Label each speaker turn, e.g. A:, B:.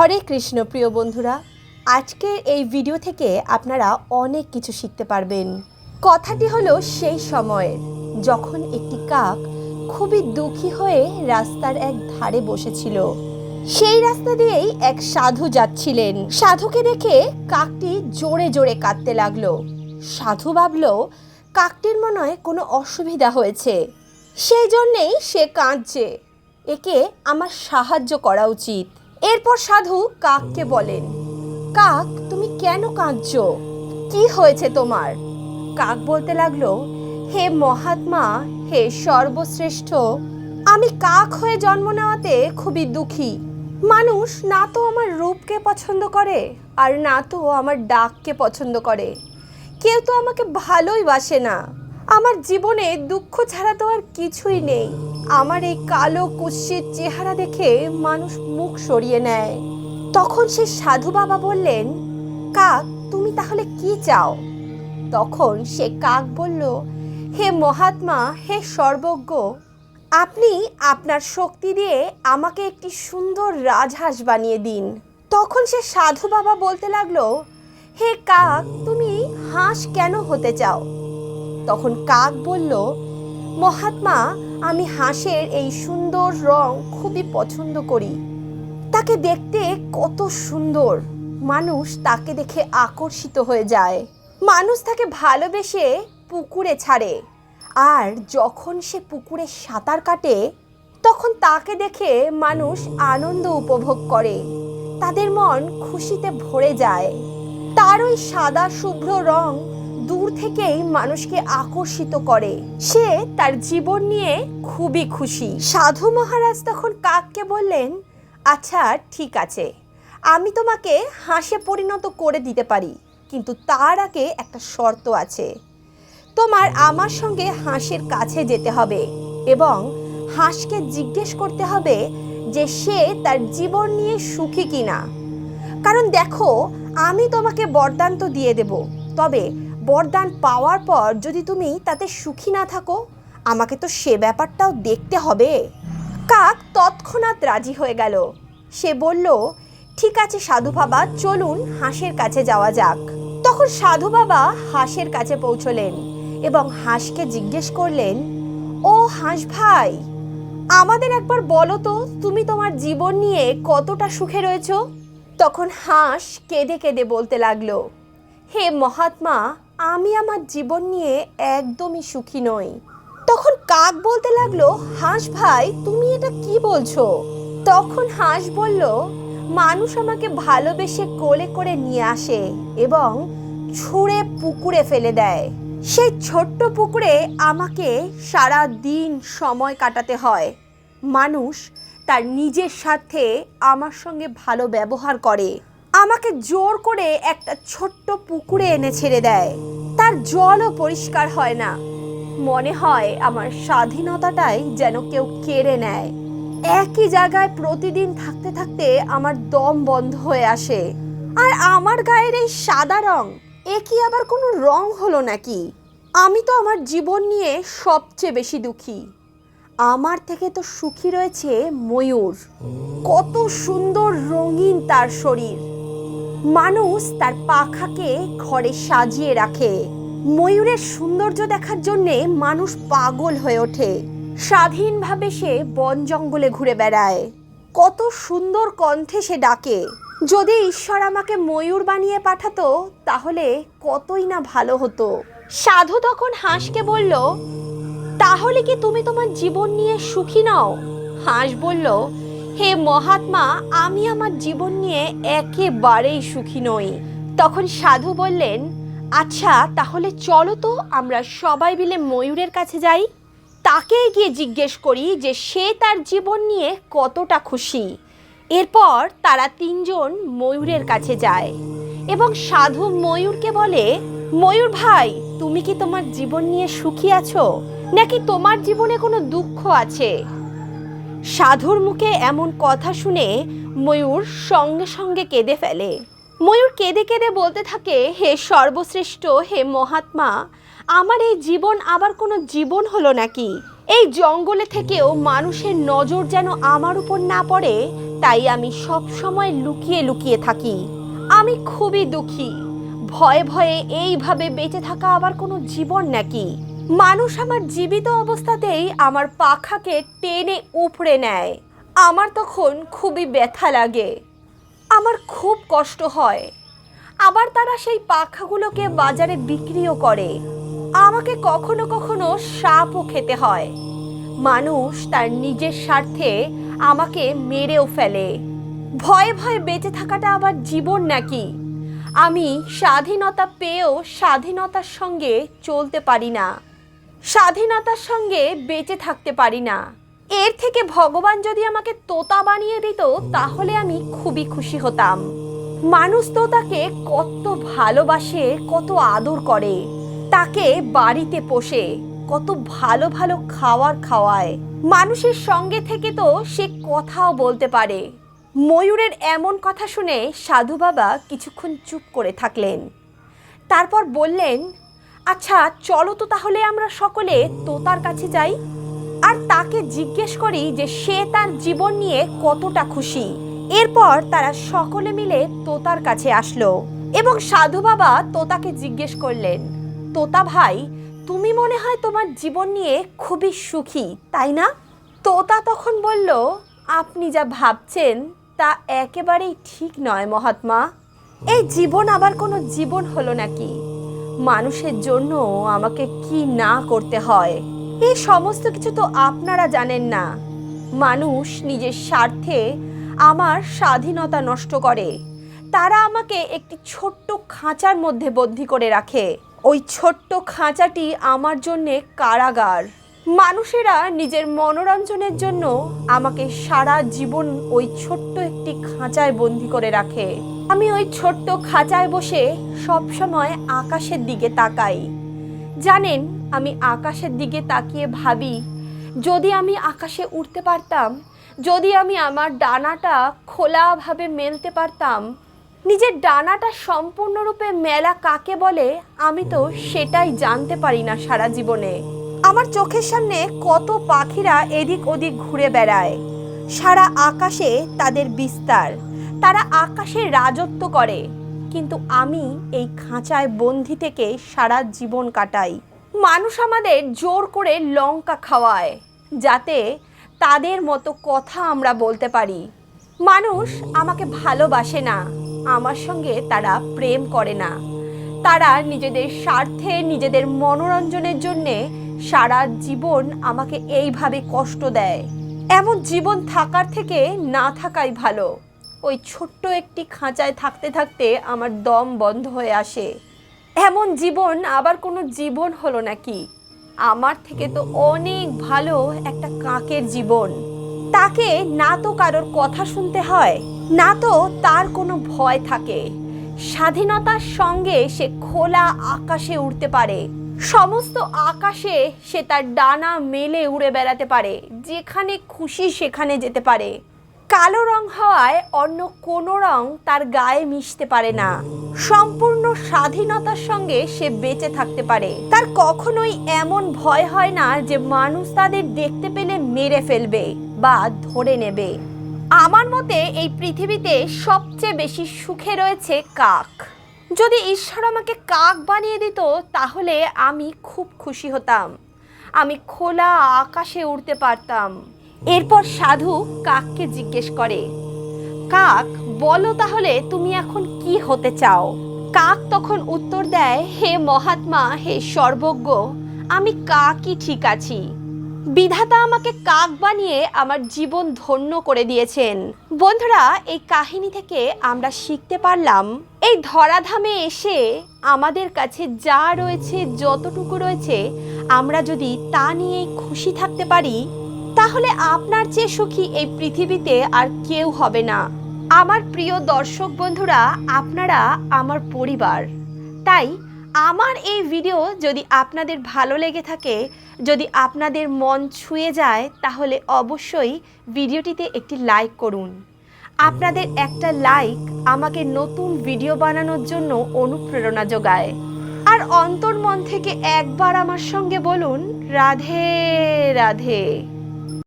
A: হরে কৃষ্ণ প্রিয় বন্ধুরা আজকের এই ভিডিও থেকে আপনারা অনেক কিছু শিখতে পারবেন। কথাটি হলো সেই সময়ের যখন একটি কাক খুবই দুঃখী হয়ে রাস্তার এক ধারে বসেছিল। সেই রাস্তা দিয়েই এক সাধু যাচ্ছিলেন। সাধুকে দেখে কাকটি জোরে জোরে কাঁদতে লাগল। সাধু ভাবলো, কাকটির মনে হয় কোনো অসুবিধা হয়েছে। সেই জন্যেই সে কাঁদছে। একে আমার সাহায্য করা উচিত। এরপর সাধু কাককে বলেন, কাক, তুমি কেন কাঁদছ? কি হয়েছে তোমার? কাক বলতে লাগল, হে মহাত্মা, হে সর্বশ্রেষ্ঠ, আমি কাক হয়ে জন্ম নেওয়াতে খুবই দুঃখী। মানুষ না তো আমার রূপকে পছন্দ করে, আর না তো আমার ডাককে পছন্দ করে। কেউ তো আমাকে ভালোই বাসে না। আমার জীবনে দুঃখ ছাড়া তো আর কিছুই নেই। আমার এই কালো কুৎসিত চেহারা দেখে মানুষ মুখ সরিয়ে নেয়। তখন সে সাধু বাবা বললেন, কাক, তুমি তাহলে কি চাও? তখন সে কাক বলল, হে মহাত্মা, হে সর্বজ্ঞ, আপনি আপনার শক্তি দিয়ে আমাকে একটি সুন্দর রাজহাঁস বানিয়ে দিন। তখন সে সাধু বাবা বলতে লাগল, হে কাক, তুমি হাঁস কেন হতে চাও? তখন কাক বলল, মহাত্মা আমি হাঁসের এই সুন্দর রং খুবই পছন্দ করি। তাকে দেখতে কত সুন্দর। মানুষ তাকে দেখে আকর্ষিত হয়ে যায়। মানুষ তাকে ভালোবেসে পুকুরে ছাড়ে। আর যখন সে পুকুরে সাঁতার কাটে, তখন তাকে দেখে মানুষ আনন্দ উপভোগ করে। তাদের মন খুশিতে ভরে যায়। তার ওই সাদা, শুভ্র রং দূর থেকেই মানুষকে আকর্ষিত করে। সে তার জীবন নিয়ে খুবই খুশি। সাধু মহারাজ তখন কাককে বললেন আচ্ছা ঠিক আছে। আমি তোমাকে হাঁসে পরিণত করে দিতে পারি, কিন্তু তার আগে একটা শর্ত আছে। তোমার আমার সঙ্গে হাঁসের কাছে যেতে হবে এবং হাঁসকে জিজ্ঞেস করতে হবে যে সে তার জীবন নিয়ে সুখী কিনা। কারণ দেখো, আমি তোমাকে বরদান তো দিয়ে দেব, তবে বরদান পাওয়ার পর যদি তুমি তাতে সুখী না থাকো, আমাকে তো সে ব্যাপারটাও দেখতে হবে। কাক তৎক্ষণাৎ রাজি হয়ে গেল। সে বলল, ঠিক আছে সাধু বাবা, চলুন হাঁসের কাছে যাওয়া যাক। তখন সাধু বাবা হাঁসের কাছে পৌঁছলেন এবং হাঁসকে জিজ্ঞেস করলেন, ও হাঁস ভাই, আমাদের একবার বলো তো, তুমি তোমার জীবন নিয়ে কতটা সুখে রয়েছ? তখন হাঁস কেঁদে কেঁদে বলতে লাগল, হে মহাত্মা আমি আমার জীবন নিয়ে একদমই সুখী নই। তখন কাক বলতে লাগল, হাঁস ভাই, তুমি এটা কি বলছো? তখন হাঁস বলল, মানুষ আমাকে ভালোবেসে কোলে করে নিয়ে আসে এবং ছুঁড়ে পুকুরে ফেলে দেয়। সেই ছোট্ট পুকুরে আমাকে সারা দিন সময় কাটাতে হয়। মানুষ তার নিজের সাথে আমার সঙ্গে ভালো ব্যবহার করে। আমাকে জোর করে একটা ছোট্ট পুকুরে এনে ছেড়ে দেয়। তার জলও পরিষ্কার হয় না। মনে হয় আমার স্বাধীনতাটাই যেন কেউ কেড়ে নেয়। একই জায়গায় প্রতিদিন থাকতে থাকতে আমার দম বন্ধ হয়ে আসে। আর আমার গায়ের এই সাদা রং, এ কি আবার কোনো রং হলো নাকি? আমি তো আমার জীবন নিয়ে সবচেয়ে বেশি দুঃখী। আমার থেকে তো সুখী রয়েছে ময়ূর। কত সুন্দর রঙিন তার শরীর। মানুষ তার পাখাকে ঘরে সাজিয়ে রাখে। ময়ূরের সৌন্দর্য দেখার জন্যে মানুষ পাগল হয়ে ওঠে। স্বাধীনভাবে সে বন জঙ্গলে ঘুরে বেড়ায়। কত সুন্দর কণ্ঠে সে ডাকে। যদি ঈশ্বর আমাকে ময়ূর বানিয়ে পাঠাতো, তাহলে কতই না ভালো হতো। সাধু তখন হাঁসকে বলল, তাহলে কি তুমি তোমার জীবন নিয়ে সুখী নও? হাঁস বলল হে মহাত্মা, আমি আমার জীবন নিয়ে একেবারেই সুখী নই। তখন সাধু বললেন আচ্ছা তাহলে চলো তো, আমরা সবাই মিলে ময়ূরের কাছে যাই। তাকেই গিয়ে জিজ্ঞেস করি যে সে তার জীবন নিয়ে কতটা খুশি। এরপর তারা তিনজন ময়ূরের কাছে যায় এবং সাধু ময়ূরকে বলে, ময়ূর ভাই, তুমি কি তোমার জীবন নিয়ে সুখী আছো? নাকি তোমার জীবনে কোনো দুঃখ আছে? সাধুর মুখে এমন কথা শুনে ময়ূর সঙ্গে সঙ্গে কেঁদে ফেলে। ময়ূর কেঁদে কেঁদে বলতে থাকে, হে সর্বশ্রেষ্ঠ, হে মহাত্মা, আমার এই জীবন আবার কোনো জীবন হলো নাকি? এই জঙ্গলে থেকেও মানুষের নজর যেন আমার উপর না পড়ে, তাই আমি সব সময় লুকিয়ে লুকিয়ে থাকি। আমি খুবই দুঃখী। ভয়ে ভয়ে এইভাবে বেঁচে থাকা আবার কোনো জীবন নাকি? মানুষ আমার জীবিত অবস্থাতেই আমার পাখাকে টেনে উপড়ে নেয়। আমার তখন খুবই ব্যথা লাগে। আমার খুব কষ্ট হয়। আবার তারা সেই পাখাগুলোকে বাজারে বিক্রিও করে। আমাকে কখনো কখনো সাপও খেতে হয়। মানুষ তার নিজের স্বার্থে আমাকে মেরেও ফেলে। ভয়ে ভয়ে বেঁচে থাকাটা আবার জীবন নাকি? আমি স্বাধীনতা পেয়েও স্বাধীনতার সঙ্গে চলতে পারি না। স্বাধীনতার সঙ্গে বেঁচে থাকতে পারি না। এর থেকে ভগবান যদি আমাকে তোতা বানিয়ে দিত, তাহলে আমি খুবই খুশি হতাম। মানুষ তো তাকে কত ভালোবাসে, কত আদর করে। তাকে বাড়িতে পোষে, কত ভালো ভালো খাওয়ার খাওয়ায়। মানুষের সঙ্গে থেকে তো সে কথাও বলতে পারে। ময়ূরের এমন কথা শুনে সাধু বাবা কিছুক্ষণ চুপ করে থাকলেন। তারপর বললেন আচ্ছা চলো তো তাহলে আমরা সকলে তোতার কাছে যাই। আর তাকে জিজ্ঞেস করি যে সে তার জীবন নিয়ে কতটা খুশি। এরপর তারা সকলে মিলে তোতার কাছে আসলো এবং সাধু বাবা তোতাকে জিজ্ঞেস করলেন, তোতা ভাই, তুমি মনে হয় তোমার জীবন নিয়ে খুবই সুখী, তাই না? তোতা তখন বলল, আপনি যা ভাবছেন তা একেবারেই ঠিক নয় মহাত্মা। এই জীবন আবার কোনো জীবন হলো নাকি? মানুষের জন্য আমাকে কি না করতে হয়? এই সমস্ত কিছু তো আপনারা জানেন না। মানুষ নিজের স্বার্থে আমার স্বাধীনতা নষ্ট করে। তারা আমাকে একটি ছোট্ট খাঁচার মধ্যে বদ্ধি করে রাখে। ওই ছোট্ট খাঁচাটি আমার জন্যে কারাগার। মানুষেরা নিজের মনোরঞ্জনের জন্য আমাকে সারা জীবন ওই ছোট্ট একটি খাঁচায় বন্দি করে রাখে। আমি ওই ছোট্ট খাঁচায় বসে সব সময় আকাশের দিকে তাকাই। জানেন, আমি আকাশের দিকে তাকিয়ে ভাবি, যদি আমি আকাশে উঠতে পারতাম, যদি আমি আমার ডানাটা খোলাভাবে মেলতে পারতাম, নিজের ডানাটা সম্পূর্ণরূপে মেলা কাকে বলে, আমি তো সেটাই জানতে পারি না সারা জীবনে। আমার চোখের সামনে কত পাখিরা এদিক ওদিক ঘুরে বেড়ায়। সারা আকাশে তাদের বিস্তার। তারা আকাশে রাজত্ব করে। কিন্তু আমি এই খাঁচায় বন্দি থেকে সারা জীবন কাটাই। মানুষ আমাদের জোর করে লঙ্কা খাওয়ায়, যাতে তাদের মতো কথা আমরা বলতে পারি। মানুষ আমাকে ভালোবাসে না, আমার সঙ্গে তারা প্রেম করে না। তারা নিজেদের স্বার্থে, নিজেদের মনোরঞ্জনের জন্যে সারা জীবন আমাকে এইভাবে কষ্ট দেয়। এমন জীবন থাকার থেকে না থাকাই ভালো। ওই ছোট্ট একটি খাঁচায় থাকতে থাকতে আমার দম বন্ধ হয়ে আসে। এমন জীবন আবার কোনো জীবন হলো নাকি? আমার থেকে তো অনেক ভালো একটা কাকের জীবন। তাকে না তো কারোর কথা শুনতে হয়, না তো তার কোনো ভয় থাকে। স্বাধীনতার সঙ্গে সে খোলা আকাশে উড়তে পারে। সমস্ত আকাশে সে তার ডানা মেলে উড়ে বেড়াতে পারে, যেখানে খুশি সেখানে যেতে পারে। কালো রং হওয়ায় অন্য কোনো রং তার গায়ে মিশতে পারে না। সম্পূর্ণ স্বাধীনতার সঙ্গে সে বেঁচে থাকতে পারে। তার কখনোই এমন ভয় হয় না যে মানুষ তাদের দেখতে পেলে মেরে ফেলবে বা ধরে নেবে। আমার মতে এই পৃথিবীতে সবচেয়ে বেশি সুখে রয়েছে কাক। যদি ঈশ্বর আমাকে কাক বানিয়ে দিত, তাহলে আমি খুব খুশি হতাম। আমি খোলা আকাশে উড়তে পারতাম। এরপর সাধু কাককে জিজ্ঞেস করে, কাক, বলো তাহলে তুমি এখন কি হতে চাও? কাক তখন উত্তর দেয়, হে মহাত্মা, হে সর্বজ্ঞ, আমি কাকই ঠিক আছি। বিধাতা আমাকে কাক বানিয়ে আমার জীবন ধন্য করে দিয়েছেন। বন্ধুরা, এই কাহিনী থেকে আমরা শিখতে পারলাম, এই ধরাধামে এসে আমাদের কাছে যা রয়েছে, যতটুকু রয়েছে, আমরা যদি তা নিয়ে খুশি থাকতে পারি, তাহলে আপনার চেয়ে সুখী এই পৃথিবীতে আর কেউ হবে না। আমার প্রিয় দর্শক বন্ধুরা, আপনারা আমার পরিবার। তাই আমার এই ভিডিও যদি আপনাদের ভালো লেগে থাকে, যদি আপনাদের মন ছুঁয়ে যায়, তাহলে অবশ্যই ভিডিওটিতে একটি লাইক করুন। আপনাদের একটা লাইক আমাকে নতুন ভিডিও বানানোর জন্য অনুপ্রেরণা যোগায়। আর অন্তর্মন থেকে একবার আমার সঙ্গে বলুন, রাধে রাধে।